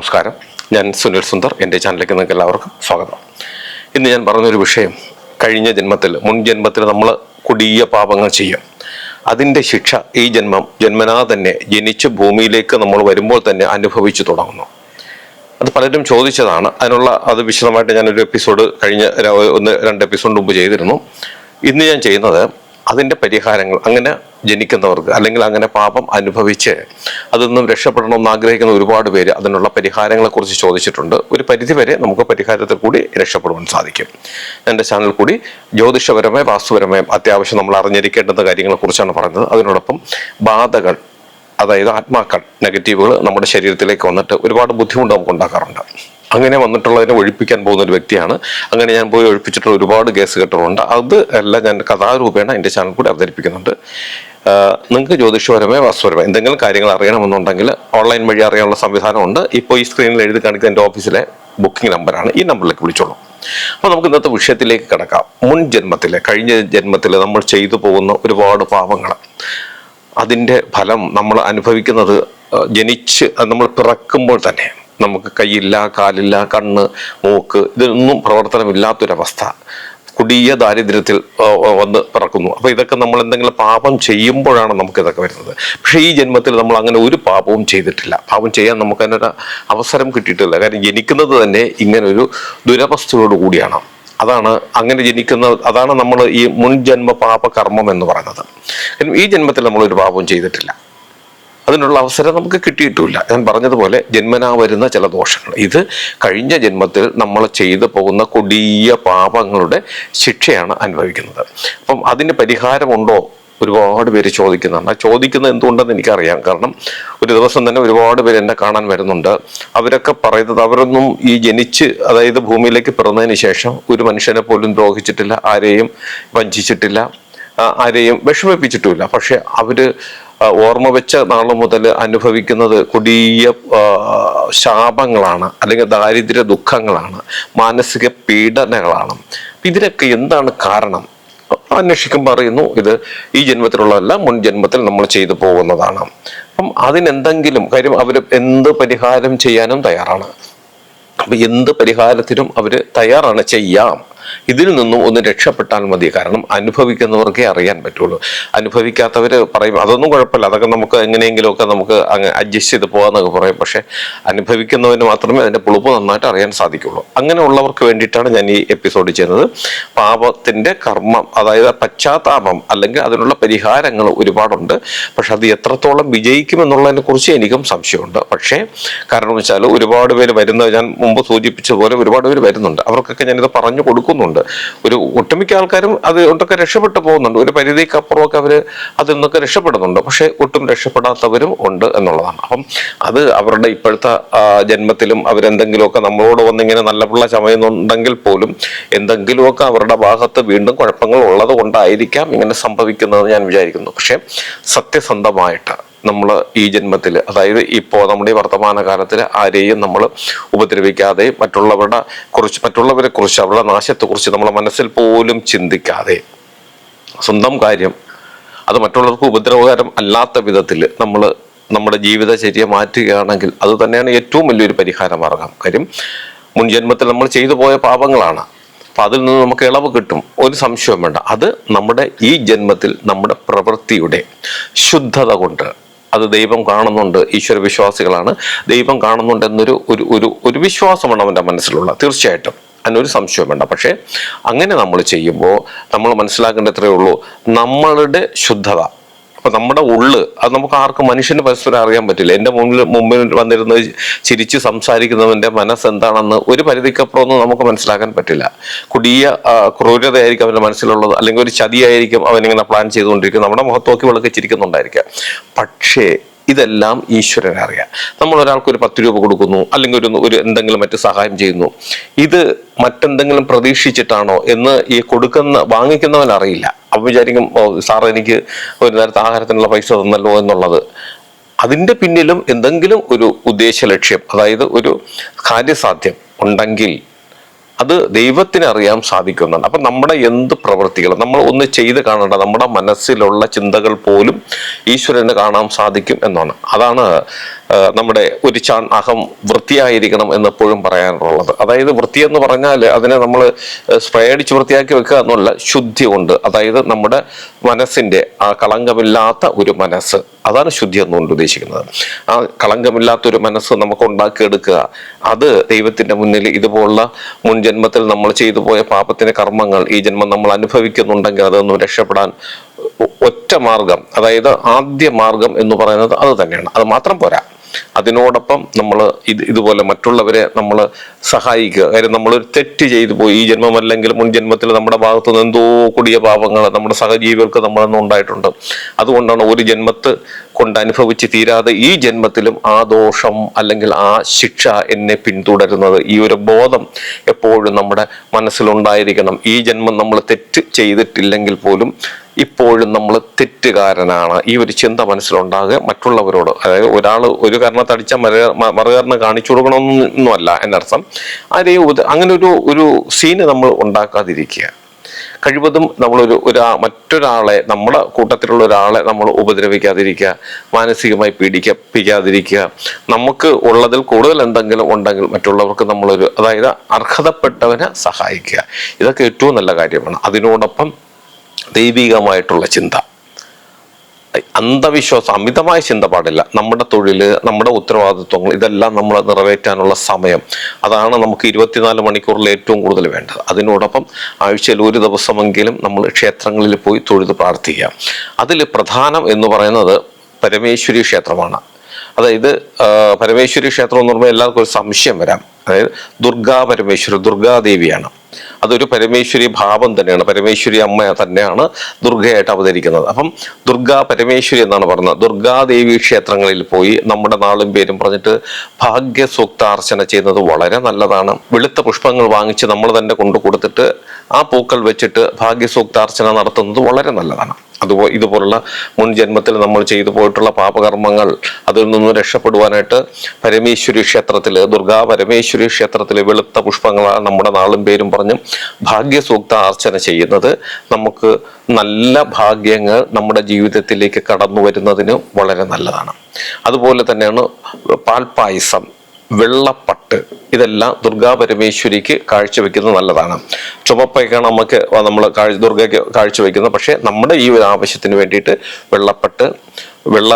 നമസ്കാരം. ഞാൻ സുനിൽ സുന്ദർ എന്റെ ചാനലിലേക്ക് നിങ്ങൾക്ക് എല്ലാവർക്കും സ്വാഗതം. ഇന്ന് ഞാൻ പറഞ്ഞൊരു വിഷയം. കഴിഞ്ഞ ജന്മത്തിൽ മുൻ ജന്മത്തിൽ നമ്മൾ കൊടിയ പാപങ്ങൾ ചെയ്യും. അതിന്റെ ശിക്ഷ ഈ ജന്മം ജന്മനാ തന്നെ ജനിച്ച് ഭൂമിയിലേക്ക് നമ്മൾ വരുമ്പോൾ തന്നെ അനുഭവിച്ചു തുടങ്ങുന്നു. അത് പലരും ചോദിച്ചതാണ്. അതിനുള്ള അത് വിശദമായിട്ട് ഞാനൊരു എപ്പിസോഡ് കഴിഞ്ഞ ഒന്ന് രണ്ട് എപ്പിസോഡ് മുമ്പ് ചെയ്തിരുന്നു. ഇന്ന് ഞാൻ ചെയ്യുന്നത് അതിന്റെ പരിഹാരങ്ങൾ അങ്ങനെ ജനിക്കുന്നവർക്ക് അല്ലെങ്കിൽ അങ്ങനെ പാപം അനുഭവിച്ച് അതിൽ നിന്നും രക്ഷപ്പെടണമെന്ന് ആഗ്രഹിക്കുന്ന ഒരുപാട് പേര് അതിനുള്ള പരിഹാരങ്ങളെ കുറിച്ച് ചോദിച്ചിട്ടുണ്ട്. ഒരു പരിധിവരെ നമുക്ക് പരിഹാരത്തിൽ കൂടി രക്ഷപ്പെടുവാൻ സാധിക്കും. എന്റെ ചാനൽ കൂടി ജ്യോതിഷപരമായ വാസ്തുപരമായും അത്യാവശ്യം നമ്മൾ അറിഞ്ഞിരിക്കേണ്ടുന്ന കാര്യങ്ങളെക്കുറിച്ചാണ് പറഞ്ഞത് അതിനോടൊപ്പം ബാധകൾ അതായത് ആത്മാക്കൾ നെഗറ്റീവുകൾ നമ്മുടെ ശരീരത്തിലേക്ക് വന്നിട്ട് ഒരുപാട് ബുദ്ധിമുട്ട് നമുക്ക് ഉണ്ടാക്കാറുണ്ട്. അങ്ങനെ വന്നിട്ടുള്ളതിനെ ഒഴിപ്പിക്കാൻ പോകുന്ന ഒരു വ്യക്തിയാണ്. അങ്ങനെ ഞാൻ പോയി ഒഴിപ്പിച്ചിട്ടുള്ള ഒരുപാട് കേസ് കെട്ടുകളുണ്ട് അത് എല്ലാം ഞാൻ കഥാരൂപേണ എന്റെ ചാനൽ കൂടി അവതരിപ്പിക്കുന്നുണ്ട്. നിങ്ങൾക്ക് ജ്യോതിഷപരമായ വസ്തുപരമായ എന്തെങ്കിലും കാര്യങ്ങൾ അറിയണമെന്നുണ്ടെങ്കിൽ ഓൺലൈൻ വഴി അറിയാനുള്ള സംവിധാനമുണ്ട്. ഇപ്പോൾ ഈ സ്ക്രീനിൽ എഴുതി കാണിക്കുന്ന എന്റെ ഓഫീസിലെ ബുക്കിംഗ് നമ്പറാണ് ഈ നമ്പറിലേക്ക് വിളിച്ചോളൂ. അപ്പോൾ നമുക്ക് ഇന്നത്തെ വിഷയത്തിലേക്ക് കിടക്കാം. മുൻ ജന്മത്തിലെ കഴിഞ്ഞ ജന്മത്തിൽ നമ്മൾ ചെയ്തു പോകുന്ന ഒരുപാട് പാപങ്ങൾ. അതിന്റെ ഫലം നമ്മൾ അനുഭവിക്കുന്നത് ജനിച്ച് നമ്മൾ പിറക്കുമ്പോൾ തന്നെ. നമുക്ക് കൈയില്ല കാലില്ല കണ്ണ് മൂക്ക് ഇതൊന്നും പ്രവർത്തനമില്ലാത്തൊരവസ്ഥ. കൊടിയ ദാരിദ്ര്യത്തിൽ വന്ന് പിറക്കുന്നു. അപ്പോൾ ഇതൊക്കെ നമ്മൾ എന്തെങ്കിലും പാപം ചെയ്യുമ്പോഴാണ് നമുക്ക് ഇതൊക്കെ വരുന്നത്. പക്ഷേ ഈ ജന്മത്തിൽ നമ്മൾ അങ്ങനെ ഒരു പാപവും ചെയ്തിട്ടില്ല. പാപം ചെയ്യാൻ നമുക്ക് അതിനൊരു അവസരം കിട്ടിയിട്ടില്ല. കാരണം ജനിക്കുന്നത് തന്നെ ഇങ്ങനൊരു ദുരവസ്ഥയോട് കൂടിയാണ്. അതാണ് അങ്ങനെ ജനിക്കുന്ന അതാണ് നമ്മൾ ഈ മുൻജന്മ പാപ കർമ്മം എന്ന് പറയുന്നത്. ഈ ജന്മത്തിൽ നമ്മൾ ഒരു പാപവും ചെയ്തിട്ടില്ല. അതിനുള്ള അവസരം നമുക്ക് കിട്ടിയിട്ടില്ല. ഞാൻ പറഞ്ഞതുപോലെ ജന്മനാ വരുന്ന ചില ദോഷങ്ങൾ. ഇത് കഴിഞ്ഞ ജന്മത്തിൽ നമ്മൾ ചെയ്തു പോകുന്ന കൊടിയ പാപങ്ങളുടെ ശിക്ഷയാണ് അനുഭവിക്കുന്നത്. അപ്പം അതിന് പരിഹാരമുണ്ടോ? ഒരുപാട് പേര് ചോദിക്കുന്നുണ്ട്. ആ ചോദിക്കുന്നത് എന്തുകൊണ്ടെന്ന് എനിക്കറിയാം. കാരണം ഒരു ദിവസം തന്നെ ഒരുപാട് പേര് എന്നെ കാണാൻ വരുന്നുണ്ട്. അവരൊക്കെ പറയുന്നത് അവരൊന്നും ഈ ജനിച്ച് അതായത് ഭൂമിയിലേക്ക് പിറന്നതിന് ശേഷം ഒരു മനുഷ്യനെ പോലും ദ്രോഹിച്ചിട്ടില്ല ആരെയും വഞ്ചിച്ചിട്ടില്ല ആരെയും വിഷമിപ്പിച്ചിട്ടുമില്ല. പക്ഷെ അവർ ഓർമ്മ വെച്ച നാൾ മുതൽ അനുഭവിക്കുന്നത് കൊടിയ ശാപങ്ങളാണ് അല്ലെങ്കിൽ ദാരിദ്ര്യ ദുഃഖങ്ങളാണ് മാനസിക പീഡനങ്ങളാണ്. ഇതിനൊക്കെ എന്താണ് കാരണം? അന്വേഷിക്കുമ്പോൾ പറയുന്നു ഇത് ഈ ജന്മത്തിലുള്ളതല്ല മുൻ ജന്മത്തിൽ നമ്മൾ ചെയ്തു പോകുന്നതാണ്. അപ്പം അതിനെന്തെങ്കിലും കാര്യം അവർ എന്ത് പരിഹാരം ചെയ്യാനും തയ്യാറാണ്. അപ്പൊ എന്ത് പരിഹാരത്തിനും അവർ തയ്യാറാണ് ചെയ്യാം. ഇതിൽ നിന്നും ഒന്ന് രക്ഷപ്പെട്ടാൽ മതി. കാരണം അനുഭവിക്കുന്നവർക്കേ അറിയാൻ പറ്റുള്ളൂ. അനുഭവിക്കാത്തവർ പറയും അതൊന്നും കുഴപ്പമില്ല. അതൊക്കെ നമുക്ക് എങ്ങനെയെങ്കിലുമൊക്കെ നമുക്ക് അങ്ങ് അഡ്ജസ്റ്റ് ചെയ്ത് പോകാമെന്നൊക്കെ പറയും. പക്ഷേ അനുഭവിക്കുന്നവന് മാത്രമേ അതിന്റെ പുളിപ്പ് നന്നായിട്ട് അറിയാൻ സാധിക്കുള്ളൂ. അങ്ങനെയുള്ളവർക്ക് വേണ്ടിയിട്ടാണ് ഞാൻ ഈ എപ്പിസോഡ് ചെയ്യുന്നത്. പാപത്തിന്റെ കർമ്മം അതായത് പശ്ചാത്താപം അല്ലെങ്കിൽ അതിനുള്ള പരിഹാരങ്ങൾ ഒരുപാടുണ്ട്. പക്ഷെ അത് എത്രത്തോളം വിജയിക്കുമെന്നുള്ളതിനെ കുറിച്ച് എനിക്കും സംശയമുണ്ട്. പക്ഷേ കാരണം വെച്ചാൽ ഒരുപാട് പേര് വരുന്നത് ഞാൻ മുമ്പ് സൂചിപ്പിച്ചതുപോലെ ഒരുപാട് പേര് വരുന്നുണ്ട്. അവർക്കൊക്കെ ഞാനിത് പറഞ്ഞു കൊടുക്കുന്നുണ്ട്. ഒരു ഒട്ടുമിക്ക ആൾക്കാരും അത് ഒട്ടൊക്കെ രക്ഷപ്പെട്ടു പോകുന്നുണ്ട്. ഒരു പരിധിക്ക് അപ്പുറമൊക്കെ അവർ അതിൽ നിന്നൊക്കെ രക്ഷപ്പെടുന്നുണ്ട്. പക്ഷെ ഒട്ടും രക്ഷപ്പെടാത്തവരും ഉണ്ട് എന്നുള്ളതാണ്. അപ്പം അത് അവരുടെ ഇപ്പോഴത്തെ ജന്മത്തിലും അവരെന്തെങ്കിലുമൊക്കെ നമ്മളോട് വന്നിങ്ങനെ നല്ല പിള്ള ചമയുന്നുണ്ടെങ്കിൽ പോലും എന്തെങ്കിലുമൊക്കെ അവരുടെ ഭാഗത്ത് വീണ്ടും കുഴപ്പങ്ങൾ ഉള്ളത് കൊണ്ടായിരിക്കാം ഇങ്ങനെ സംഭവിക്കുന്നതെന്ന് ഞാൻ വിചാരിക്കുന്നു. പക്ഷെ സത്യസന്ധമായിട്ട് നമ്മൾ ഈ ജന്മത്തിൽ അതായത് ഇപ്പോൾ നമ്മുടെ ഈ വർത്തമാന കാലത്തിൽ ആരെയും നമ്മൾ ഉപദ്രവിക്കാതെ മറ്റുള്ളവരുടെ കുറിച്ച് മറ്റുള്ളവരെ കുറിച്ച് അവരുടെ നാശത്തെക്കുറിച്ച് നമ്മളെ മനസ്സിൽ പോലും ചിന്തിക്കാതെ സ്വന്തം കാര്യം അത് മറ്റുള്ളവർക്ക് ഉപദ്രവകരം അല്ലാത്ത വിധത്തിൽ നമ്മൾ നമ്മുടെ ജീവിതചര്യ മാറ്റുകയാണെങ്കിൽ അത് തന്നെയാണ് ഏറ്റവും വലിയൊരു പരിഹാര മാർഗം കാര്യം മുൻജന്മത്തിൽ നമ്മൾ ചെയ്തു പോയ പാപങ്ങളാണ്. അപ്പം അതിൽ നിന്ന് നമുക്ക് ഇളവ് കിട്ടും. ഒരു സംശയവും വേണ്ട. അത് നമ്മുടെ ഈ ജന്മത്തിൽ നമ്മുടെ പ്രവൃത്തിയുടെ ശുദ്ധത കൊണ്ട് അത് ദൈവം കാണുന്നുണ്ട് ഈശ്വര വിശ്വാസികളാണ്. ദൈവം കാണുന്നുണ്ട് എന്നൊരു ഒരു ഒരു ഒരു വിശ്വാസമാണ് അവന്റെ മനസ്സിലുള്ള തീർച്ചയായിട്ടും. അതിനൊരു സംശയം വേണ്ട. പക്ഷേ അങ്ങനെ നമ്മൾ ചെയ്യുമ്പോൾ നമ്മൾ മനസ്സിലാക്കേണ്ട എത്രയേ ഉള്ളൂ നമ്മളുടെ ശുദ്ധത അപ്പൊ നമ്മുടെ ഉള്ള് അത് നമുക്ക് ആർക്കും മനുഷ്യന്റെ പരസ്പരം അറിയാൻ പറ്റില്ല. എന്റെ മുമ്പിൽ മുമ്പിൽ വന്നിരുന്ന് ചിരിച്ചു സംസാരിക്കുന്നവന്റെ മനസ്സ് എന്താണെന്ന് ഒരു പരിധിക്കപ്പുറമൊന്നും നമുക്ക് മനസ്സിലാക്കാൻ പറ്റില്ല. കുടിയ ക്രൂരതയായിരിക്കും അവന്റെ മനസ്സിലുള്ളത് അല്ലെങ്കിൽ ഒരു ചതിയായിരിക്കും അവനിങ്ങനെ പ്ലാൻ ചെയ്തുകൊണ്ടിരിക്കും നമ്മുടെ മുഖത്തോക്കി വിളക്ക് ചിരിക്കുന്നുണ്ടായിരിക്കാം പക്ഷേ ഇതെല്ലാം ഈശ്വരനെ അറിയാം നമ്മൾ ഒരാൾക്ക് ഒരു പത്ത് രൂപ കൊടുക്കുന്നു അല്ലെങ്കിൽ ഒരു ഒരു എന്തെങ്കിലും മറ്റു സഹായം ചെയ്യുന്നു. ഇത് മറ്റെന്തെങ്കിലും പ്രതീക്ഷിച്ചിട്ടാണോ എന്ന് ഈ കൊടുക്കുന്ന വാങ്ങിക്കുന്നവൻ അറിയില്ല. അപ്പൊ വിചാരിക്കും സാർ എനിക്ക് ഒരു നേരത്തെ ആഹാരത്തിനുള്ള പൈസ തന്നല്ലോ എന്നുള്ളത്. അതിന്റെ പിന്നിലും എന്തെങ്കിലും ഒരു ഉദ്ദേശ ലക്ഷ്യം അതായത് ഒരു കാര്യസാധ്യം ഉണ്ടെങ്കിൽ അത് ദൈവത്തിന് അറിയാൻ സാധിക്കുന്നതാണ്. അപ്പം നമ്മുടെ എന്ത് പ്രവൃത്തികൾ നമ്മൾ ഒന്ന് ചെയ്ത് കാണേണ്ട നമ്മുടെ മനസ്സിലുള്ള ചിന്തകൾ പോലും ഈശ്വരന് കാണാൻ സാധിക്കും എന്നാണ്. അതാണ് നമ്മുടെ ഒരു ചാൺ അഹം വൃത്തിയായിരിക്കണം എന്നെപ്പോഴും പറയാനുള്ളത്. അതായത് വൃത്തി എന്ന് പറഞ്ഞാൽ അതിനെ നമ്മൾ സ്പ്രേ അടിച്ച് വൃത്തിയാക്കി വെക്കുക എന്നുള്ള ശുദ്ധി ഉണ്ട് അതായത് നമ്മുടെ മനസ്സിന്റെ ആ കളങ്കമില്ലാത്ത ഒരു മനസ്സ്. അതാണ് ശുദ്ധി എന്നുകൊണ്ട് ഉദ്ദേശിക്കുന്നത്. ആ കളങ്കമില്ലാത്ത ഒരു മനസ്സ് നമുക്ക് ഉണ്ടാക്കിയെടുക്കുക. അത് ദൈവത്തിന്റെ മുന്നിൽ ഇതുപോലുള്ള മുൻജന്മത്തിൽ നമ്മൾ ചെയ്തു പോയ പാപത്തിന്റെ കർമ്മങ്ങൾ ഈ ജന്മം നമ്മൾ അനുഭവിക്കുന്നുണ്ടെങ്കിൽ അതൊന്നും രക്ഷപ്പെടാൻ ഒറ്റ മാർഗം അതായത് ആദ്യ മാർഗം എന്ന് പറയുന്നത് അത് തന്നെയാണ്. അത് മാത്രം പോരാ. അതിനോടൊപ്പം നമ്മൾ ഇത് ഇതുപോലെ മറ്റുള്ളവരെ നമ്മൾ സഹായിക്കുക. കാര്യം നമ്മളൊരു തെറ്റ് ചെയ്തു പോയി. ഈ ജന്മം അല്ലെങ്കിൽ മുൻ ജന്മത്തിൽ നമ്മുടെ ഭാഗത്തു നിന്ന് എന്തോ കൊടിയ പാപങ്ങൾ നമ്മുടെ സഹജീവികൾക്ക് നമ്മളൊന്നും ഉണ്ടായിട്ടുണ്ട്. അതുകൊണ്ടാണ് ഒരു ജന്മത്ത് കൊണ്ട് അനുഭവിച്ച് തീരാതെ ഈ ജന്മത്തിലും ആ ദോഷം അല്ലെങ്കിൽ ആ ശിക്ഷ എന്നെ പിന്തുടരുന്നത്. ഈ ഒരു ബോധം എപ്പോഴും നമ്മുടെ മനസ്സിലുണ്ടായിരിക്കണം. ഈ ജന്മം നമ്മൾ തെറ്റ് ചെയ്തിട്ടില്ലെങ്കിൽ പോലും ഇപ്പോഴും നമ്മൾ തെറ്റുകാരനാണ്. ഈ ഒരു ചിന്ത മനസ്സിലുണ്ടാകുക. മറ്റുള്ളവരോട് അതായത് ഒരാൾ ഒരു കാരണത്തടിച്ച മറു മറുകാരന് കാണിച്ചു കൊടുക്കണമെന്നൊന്നുമല്ല എന്നർത്ഥം. ആരെയും അങ്ങനെ ഒരു ഒരു സീന് നമ്മൾ ഉണ്ടാക്കാതിരിക്കുക. കഴിവതും നമ്മളൊരു ഒരാ മറ്റൊരാളെ നമ്മുടെ കൂട്ടത്തിലുള്ള ഒരാളെ നമ്മൾ ഉപദ്രവിക്കാതിരിക്കുക. മാനസികമായി പീഡിപ്പിക്കാതിരിക്കുക. നമുക്ക് ഉള്ളതിൽ കൂടുതൽ എന്തെങ്കിലും ഉണ്ടെങ്കിൽ മറ്റുള്ളവർക്ക് നമ്മളൊരു അതായത് അർഹതപ്പെട്ടവനെ സഹായിക്കുക. ഇതൊക്കെ ഏറ്റവും നല്ല കാര്യമാണ്. അതിനോടൊപ്പം ദൈവികമായിട്ടുള്ള ചിന്ത. അന്ധവിശ്വാസം അമിതമായ ചിന്ത പാടില്ല. നമ്മുടെ തൊഴിൽ നമ്മുടെ ഉത്തരവാദിത്വങ്ങൾ ഇതെല്ലാം നമ്മൾ നിറവേറ്റാനുള്ള സമയം. അതാണ് നമുക്ക് ഇരുപത്തിനാല് മണിക്കൂറിൽ ഏറ്റവും കൂടുതൽ വേണ്ടത്. അതിനോടൊപ്പം ആഴ്ചയിൽ ഒരു ദിവസമെങ്കിലും നമ്മൾ ക്ഷേത്രങ്ങളിൽ പോയി തൊഴുത് പ്രാർത്ഥിക്കുക. അതിൽ പ്രധാനം എന്ന് പറയുന്നത് പരമേശ്വരി ക്ഷേത്രമാണ്. അതായത് പരമേശ്വരി ക്ഷേത്രം എന്ന് പറയുമ്പോൾ എല്ലാവർക്കും ഒരു സംശയം വരാം. അതായത് ദുർഗാ പരമേശ്വരി ദുർഗാദേവിയാണ് അതൊരു പരമേശ്വരി ഭാവം തന്നെയാണ്. പരമേശ്വരി അമ്മ തന്നെയാണ് ദുർഗയായിട്ട് അവതരിക്കുന്നത്. അപ്പം ദുർഗാ പരമേശ്വരി എന്നാണ് പറഞ്ഞത്. ദുർഗാദേവി ക്ഷേത്രങ്ങളിൽ പോയി നമ്മുടെ നാളും പേരും പറഞ്ഞിട്ട് ഭാഗ്യസൂക്താർച്ചന ചെയ്യുന്നത് വളരെ നല്ലതാണ്. വെളുത്ത പുഷ്പങ്ങൾ വാങ്ങിച്ച് നമ്മൾ തന്നെ കൊണ്ടു കൊടുത്തിട്ട് ആ പൂക്കൾ വെച്ചിട്ട് ഭാഗ്യസൂക്താർച്ചന നടത്തുന്നത് വളരെ നല്ലതാണ്. അതുപോ ഇതുപോലുള്ള മുൻ ജന്മത്തിൽ നമ്മൾ ചെയ്തു പോയിട്ടുള്ള പാപകർമ്മങ്ങൾ അതിൽ നിന്നും രക്ഷപ്പെടുവാനായിട്ട് പരമേശ്വരി ക്ഷേത്രത്തിൽ ദുർഗാ പരമേശ്വരി ക്ഷേത്രത്തിൽ വെളുത്ത പുഷ്പങ്ങളാണ് നമ്മുടെ നാളും പേരും പറഞ്ഞ് ഭാഗ്യസൂക്ത അർച്ചന ചെയ്യുന്നത്. നമുക്ക് നല്ല ഭാഗ്യങ്ങൾ നമ്മുടെ ജീവിതത്തിലേക്ക് കടന്നു വരുന്നതിന് വളരെ നല്ലതാണ്. അതുപോലെ തന്നെയാണ് പാൽപ്പായസം വെള്ളപ്പട്ട് ഇതെല്ലാം ദുർഗാ പരമേശ്വരിക്ക് കാഴ്ചവെക്കുന്നത് നല്ലതാണ്. ചുമപ്പൊക്കെയാണ് നമുക്ക് നമ്മൾ ദുർഗയ്ക്ക് കാഴ്ചവെക്കുന്നത്. പക്ഷേ നമ്മുടെ ഈ ഒരു ആവശ്യത്തിന് വേണ്ടിയിട്ട് വെള്ളപ്പട്ട് വെള്ള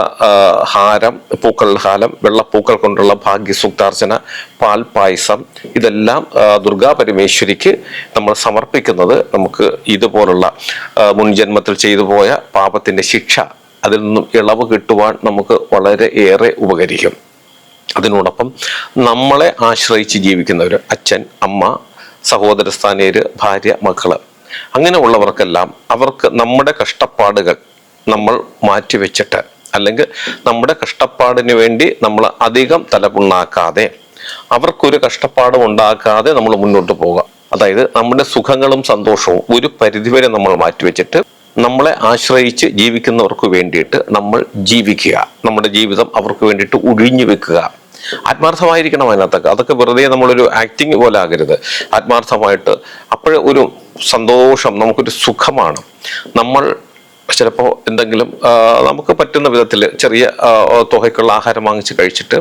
ഹാരം പൂക്കൾ ഹാരം വെള്ളപ്പൂക്കൾ കൊണ്ടുള്ള ഭാഗ്യസൂക്താർച്ചന പാൽ പായസം ഇതെല്ലാം ദുർഗാ പരമേശ്വരിക്ക് നമ്മൾ സമർപ്പിക്കുന്നത്. നമുക്ക് ഇതുപോലുള്ള മുൻജന്മത്തിൽ മുൻ ജന്മത്തിൽ ചെയ്തു പോയ പാപത്തിന്റെ ശിക്ഷ അതിൽ നിന്നും ഇളവ് കിട്ടുവാൻ നമുക്ക് വളരെ ഏറെ ഉപകരിക്കും. അതിനോടൊപ്പം നമ്മളെ ആശ്രയിച്ച് ജീവിക്കുന്നവർ അച്ഛൻ അമ്മ സഹോദര സ്ഥാനീയര് ഭാര്യ മക്കൾ അങ്ങനെ ഉള്ളവർക്കെല്ലാം അവർക്ക് നമ്മുടെ കഷ്ടപ്പാടുകൾ നമ്മൾ മാറ്റിവെച്ചിട്ട് അല്ലെങ്കിൽ നമ്മുടെ കഷ്ടപ്പാടിന് വേണ്ടി നമ്മൾ അധികം തലപുണ്ണാക്കാതെ അവർക്കൊരു കഷ്ടപ്പാടും ഉണ്ടാക്കാതെ നമ്മൾ മുന്നോട്ട് പോകാം അതായത് നമ്മുടെ സുഖങ്ങളും സന്തോഷവും ഒരു പരിധിവരെ നമ്മൾ മാറ്റിവെച്ചിട്ട് നമ്മളെ ആശ്രയിച്ച് ജീവിക്കുന്നവർക്ക് വേണ്ടിയിട്ട് നമ്മൾ ജീവിക്കുക. നമ്മുടെ ജീവിതം അവർക്ക് വേണ്ടിയിട്ട് ഒഴിഞ്ഞു വെക്കുക. ആത്മാർത്ഥമായിരിക്കണം അതിനകത്തൊക്കെ. അതൊക്കെ വെറുതെ നമ്മളൊരു ആക്ടിങ് പോലെ ആകരുത്. ആത്മാർത്ഥമായിട്ട് അപ്പോഴേ ഒരു സന്തോഷം നമുക്കൊരു സുഖമാണ്. നമ്മൾ ചിലപ്പോൾ എന്തെങ്കിലും നമുക്ക് പറ്റുന്ന വിധത്തിൽ ചെറിയ തുകയ്ക്കുള്ള ആഹാരം വാങ്ങിച്ച് കഴിച്ചിട്ട്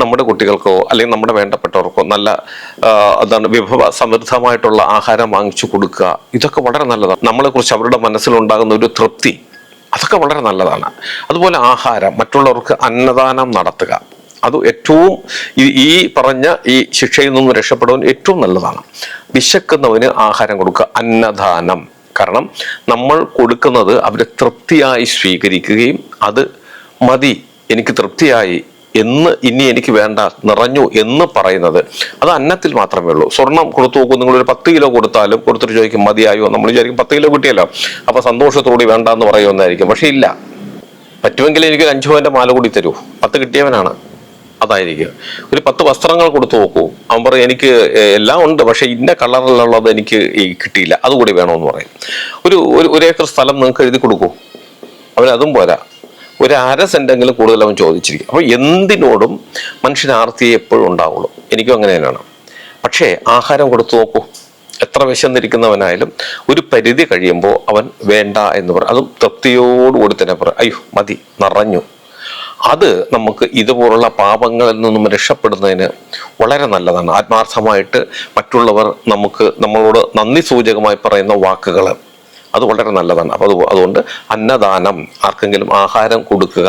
നമ്മുടെ കുട്ടികൾക്കോ അല്ലെങ്കിൽ നമ്മുടെ വേണ്ടപ്പെട്ടവർക്കോ നല്ല എന്താണ് വിഭവ സമൃദ്ധമായിട്ടുള്ള ആഹാരം വാങ്ങിച്ചു കൊടുക്കുക. ഇതൊക്കെ വളരെ നല്ലതാണ്. നമ്മളെ കുറിച്ച് അവരുടെ മനസ്സിലുണ്ടാകുന്ന ഒരു തൃപ്തി അതൊക്കെ വളരെ നല്ലതാണ്. അതുപോലെ ആഹാരം മറ്റുള്ളവർക്ക് അന്നദാനം നടത്തുക. അത് ഏറ്റവും ഈ പറഞ്ഞ ഈ ശിക്ഷയിൽ നിന്നും രക്ഷപ്പെടുവാൻ ഏറ്റവും നല്ലതാണ്. വിശക്കുന്നവന് ആഹാരം കൊടുക്കുക. അന്നദാനം. കാരണം നമ്മൾ കൊടുക്കുന്നത് അവരെ തൃപ്തിയായി സ്വീകരിക്കുകയും അത് മതി എനിക്ക് തൃപ്തിയായി എന്ന് ഇനി എനിക്ക് വേണ്ട നിറഞ്ഞു എന്ന് പറയുന്നത്. അത് അന്നത്തിൽ മാത്രമേ ഉള്ളൂ. സ്വർണം കൊടുത്തു നോക്കും നിങ്ങൾ ഒരു പത്ത് കിലോ കൊടുത്താലും കൊടുത്തിട്ട് ചോദിക്കും മതിയായോ? നമ്മൾ വിചാരിക്കും പത്ത് കിലോ കിട്ടിയല്ലോ. അപ്പൊ സന്തോഷത്തോടെ വേണ്ട എന്ന് പറയുമെന്നായിരിക്കും. പക്ഷെ ഇല്ല. പറ്റുമെങ്കിൽ എനിക്ക് ഒരു അഞ്ചു മാല കൂടി തരൂ. പത്ത് കിട്ടിയവനാണ്. അതായിരിക്കും. ഒരു പത്ത് വസ്ത്രങ്ങൾ കൊടുത്തു നോക്കൂ. അവൻ പറയും എനിക്ക് എല്ലാം ഉണ്ട് പക്ഷെ ഇന്ന കളറിലുള്ളത് എനിക്ക് കിട്ടിയില്ല. അതുകൂടി വേണമെന്ന് പറയും. ഒരു ഒരു ഏക്കർ സ്ഥലം നിങ്ങൾക്ക് എഴുതി കൊടുക്കൂ. അവൻ അതും പോരാ. ഒരു അര സെന്റെങ്കിലും കൂടുതൽ അവൻ ചോദിച്ചിരിക്കും. അപ്പോൾ എന്തിനോടും മനുഷ്യൻ ആർത്തിയെ എപ്പോഴും ഉണ്ടാവുള്ളൂ. എനിക്കും അങ്ങനെ തന്നെയാണ്. പക്ഷേ ആഹാരം കൊടുത്തു നോക്കൂ. എത്ര വിശന്നിരിക്കുന്നവനായാലും ഒരു പരിധി കഴിയുമ്പോൾ അവൻ വേണ്ട എന്ന് പറയും. അതും തൃപ്തിയോടുകൂടി തന്നെ പറയും. അയ്യോ മതി നിറഞ്ഞു. അത് നമുക്ക് ഇതുപോലുള്ള പാപങ്ങളിൽ നിന്നും രക്ഷപ്പെടുന്നതിന് വളരെ നല്ലതാണ്. ആത്മാർത്ഥമായിട്ട് മറ്റുള്ളവർ നമുക്ക് നമ്മളോട് നന്ദി സൂചകമായി പറയുന്ന വാക്കുകൾ അത് വളരെ നല്ലതാണ്. അപ്പോൾ അത് അതുകൊണ്ട് അന്നദാനം ആർക്കെങ്കിലും ആഹാരം കൊടുക്കുക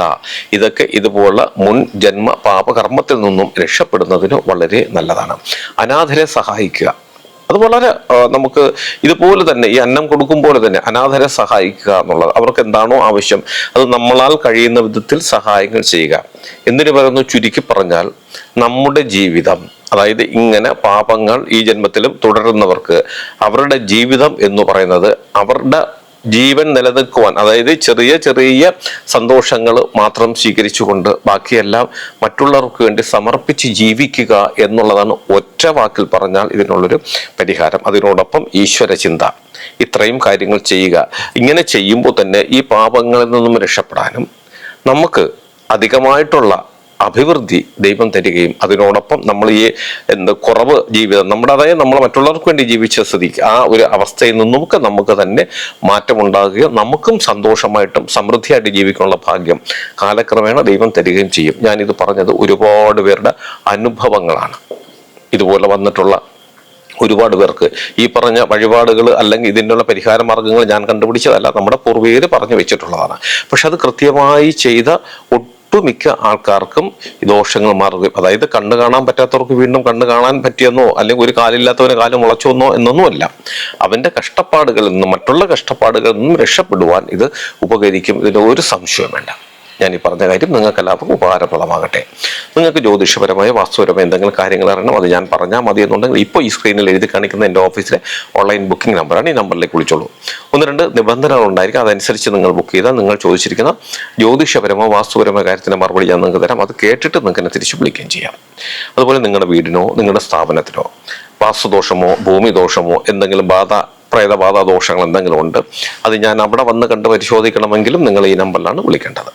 ഇതൊക്കെ ഇതുപോലുള്ള മുൻ ജന്മ പാപകർമ്മത്തിൽ നിന്നും രക്ഷപ്പെടുന്നതിന് വളരെ നല്ലതാണ്. അനാഥരെ സഹായിക്കുക. അത് വളരെ നമുക്ക് ഇതുപോലെ തന്നെ ഈ അന്നം കൊടുക്കും പോലെ തന്നെ അനാഥരെ സഹായിക്കുക എന്നുള്ളത്. അവർക്ക് എന്താണോ ആവശ്യം അത് നമ്മളാൽ കഴിയുന്ന വിധത്തിൽ സഹായങ്ങൾ ചെയ്യുക. എന്തിനു പറയുന്നു ചുരുക്കി പറഞ്ഞാൽ നമ്മുടെ ജീവിതം അതായത് ഇങ്ങനെ പാപങ്ങൾ ഈ ജന്മത്തിലും തുടരുന്നവർക്ക് അവരുടെ ജീവിതം എന്ന് പറയുന്നത് അവരുടെ ജീവൻ നിലനിൽക്കുവാൻ അതായത് ചെറിയ ചെറിയ സന്തോഷങ്ങൾ മാത്രം സ്വീകരിച്ചുകൊണ്ട് ബാക്കിയെല്ലാം മറ്റുള്ളവർക്ക് വേണ്ടി സമർപ്പിച്ച് ജീവിക്കുക എന്നുള്ളതാണ് ഒറ്റ വാക്കിൽ പറഞ്ഞാൽ ഇതിനുള്ളൊരു പരിഹാരം. അതിനോടൊപ്പം ഈശ്വര ചിന്ത. ഇത്രയും കാര്യങ്ങൾ ചെയ്യുക. ഇങ്ങനെ ചെയ്യുമ്പോൾ തന്നെ ഈ പാപങ്ങളിൽ നിന്നും രക്ഷപ്പെടാനും നമുക്ക് അധികമായിട്ടുള്ള അഭിവൃദ്ധി ദൈവം തരികയും അതിനോടൊപ്പം നമ്മൾ ഈ എന്ത് കുറവ് ജീവിതം നമ്മുടെ അതായത് നമ്മൾ മറ്റുള്ളവർക്ക് വേണ്ടി ജീവിച്ച സ്ഥിതിക്ക് ആ ഒരു അവസ്ഥയിൽ നിന്നുമൊക്കെ നമുക്ക് തന്നെ മാറ്റമുണ്ടാകുകയും നമുക്കും സന്തോഷമായിട്ടും സമൃദ്ധിയായിട്ട് ജീവിക്കാനുള്ള ഭാഗ്യം കാലക്രമേണ ദൈവം തരികയും ചെയ്യും. ഞാനിത് പറഞ്ഞത് ഒരുപാട് പേരുടെ അനുഭവങ്ങളാണ്. ഇതുപോലെ വന്നിട്ടുള്ള ഒരുപാട് പേർക്ക് ഈ പറഞ്ഞ വഴിപാടുകൾ അല്ലെങ്കിൽ ഇതിനുള്ള പരിഹാര മാർഗങ്ങൾ ഞാൻ കണ്ടുപിടിച്ചതല്ല നമ്മുടെ പൂർവികർ പറഞ്ഞു വെച്ചിട്ടുള്ളതാണ്. പക്ഷെ അത് കൃത്യമായി ചെയ്ത ഒട്ടുമിക്ക ആൾക്കാർക്കും ദോഷങ്ങൾ മാറുകയും അതായത് കണ്ണ് കാണാൻ പറ്റാത്തവർക്ക് വീണ്ടും കണ്ണ് കാണാൻ പറ്റിയെന്നോ അല്ലെങ്കിൽ ഒരു കാലില്ലാത്തവന് കാൽ മുളച്ചോന്നോ എന്നൊന്നുമല്ല. അവന്റെ കഷ്ടപ്പാടുകളിൽ നിന്നും മറ്റുള്ള കഷ്ടപ്പാടുകളിൽ നിന്നും രക്ഷപ്പെടുവാൻ ഇത് ഉപകരിക്കും. ഇതിന് ഒരു സംശയം വേണ്ട ഞാൻ ഈ പറഞ്ഞ കാര്യം നിങ്ങൾക്ക് എല്ലാവർക്കും ഉപകാരപ്രദമാകട്ടെ. നിങ്ങൾക്ക് ജ്യോതിഷപരമായ വാസ്തുപരമായ എന്തെങ്കിലും കാര്യങ്ങൾ അറിയണം അത് ഞാൻ പറഞ്ഞാൽ മതി എന്നുണ്ടെങ്കിൽ ഇപ്പോൾ ഈ സ്ക്രീനിൽ എഴുതി കാണിക്കുന്ന എന്റെ ഓഫീസിലെ ഓൺലൈൻ ബുക്കിംഗ് നമ്പറാണ് ഈ നമ്പറിലേക്ക് വിളിച്ചോളൂ. ഒന്ന് രണ്ട് നിബന്ധനകൾ ഉണ്ടായിരിക്കും അതനുസരിച്ച് നിങ്ങൾ ബുക്ക് ചെയ്താൽ നിങ്ങൾ ചോദിച്ചിരിക്കുന്ന ജ്യോതിഷപരമോ വാസ്തുപരമോ കാര്യത്തിന്റെ മറുപടി ഞാൻ നിങ്ങൾക്ക് തരാം. അത് കേട്ടിട്ട് നിങ്ങൾക്ക് എന്നെ തിരിച്ച് വിളിക്കുകയും ചെയ്യാം. അതുപോലെ നിങ്ങളുടെ വീടിനോ നിങ്ങളുടെ സ്ഥാപനത്തിനോ വാസ്തുദോഷമോ ഭൂമിദോഷമോ എന്തെങ്കിലും ബാധ പ്രേതബാധ ദോഷങ്ങൾ എന്തെങ്കിലും ഉണ്ട് അത് ഞാൻ അവിടെ വന്ന് കണ്ട് പരിശോധിക്കണമെങ്കിലും നിങ്ങൾ ഈ നമ്പറിലാണ് വിളിക്കേണ്ടത്.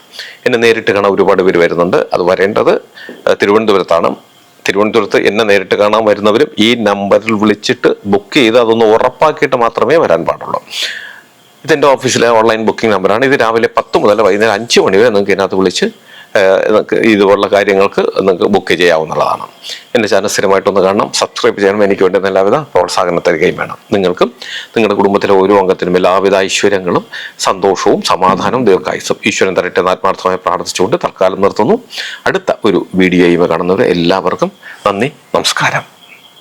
എന്നെ നേരിട്ട് കാണാൻ ഒരുപാട് പേര് വരുന്നുണ്ട്. അത് വരേണ്ടത് തിരുവനന്തപുരത്താണ്. തിരുവനന്തപുരത്ത് എന്നെ നേരിട്ട് കാണാൻ വരുന്നവരും ഈ നമ്പറിൽ വിളിച്ചിട്ട് ബുക്ക് ചെയ്ത് അതൊന്ന് ഉറപ്പാക്കിയിട്ട് മാത്രമേ വരാൻ പാടുള്ളൂ. ഇതെന്റെ ഓഫീസിലെ ഓൺലൈൻ ബുക്കിംഗ് നമ്പറാണ് ഇത് രാവിലെ പത്ത് മുതൽ വൈകുന്നേരം അഞ്ച് മണി വരെ നിങ്ങൾക്ക് ഇതിനകത്ത് വിളിച്ച് ഇതുപോലുള്ള കാര്യങ്ങൾക്ക് നിങ്ങൾക്ക് ബുക്ക് ചെയ്യാവുന്നതാണ്. എന്റെ ചാനൽ സ്ഥിരമായിട്ടൊന്ന് കാണണം. സബ്സ്ക്രൈബ് ചെയ്യണം എനിക്ക് വേണ്ടി എല്ലാവിധ പ്രോത്സാഹനം തരികയും വേണം. നിങ്ങൾക്കും നിങ്ങളുടെ കുടുംബത്തിലെ ഓരോ അംഗത്തിനും എല്ലാവിധ ഐശ്വര്യങ്ങളും സന്തോഷവും സമാധാനവും ദീർഘായുസും ഈശ്വരൻ തരട്ടെ ആത്മാർത്ഥമായി പ്രാർത്ഥിച്ചുകൊണ്ട് തൽക്കാലം നിർത്തുന്നു. അടുത്ത ഒരു വീഡിയോയുമായി കാണുന്നവരെ എല്ലാവർക്കും നന്ദി നമസ്കാരം.